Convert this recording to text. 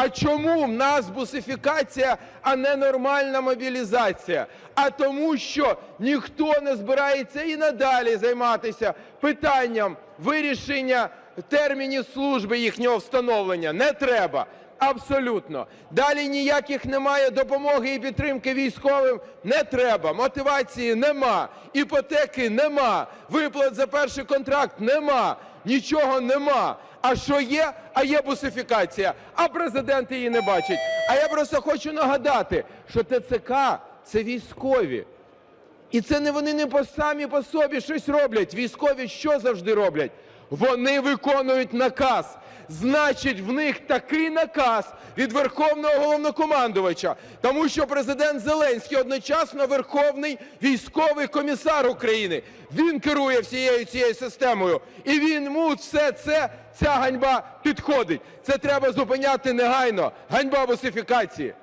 А чому в нас бусифікація, а не нормальна мобілізація? А тому, що ніхто не збирається і надалі займатися питанням вирішення термінів служби їхнього встановлення. Не треба. Абсолютно. Далі ніяких немає допомоги і підтримки військовим. Не треба. Мотивації нема. Іпотеки нема. Виплат за перший контракт нема. Нічого нема. А що є? А є бусифікація. А президент її не бачить. А я просто хочу нагадати, що ТЦК – це військові. І це не вони не по самі по собі щось роблять. Військові що завжди роблять? Вони виконують наказ. Значить, в них такий наказ від Верховного головнокомандувача, тому що президент Зеленський одночасно Верховний військовий комісар України. Він керує всією цією системою, і він йому все це ця ганьба підходить. Це треба зупиняти негайно. Ганьба босифікації.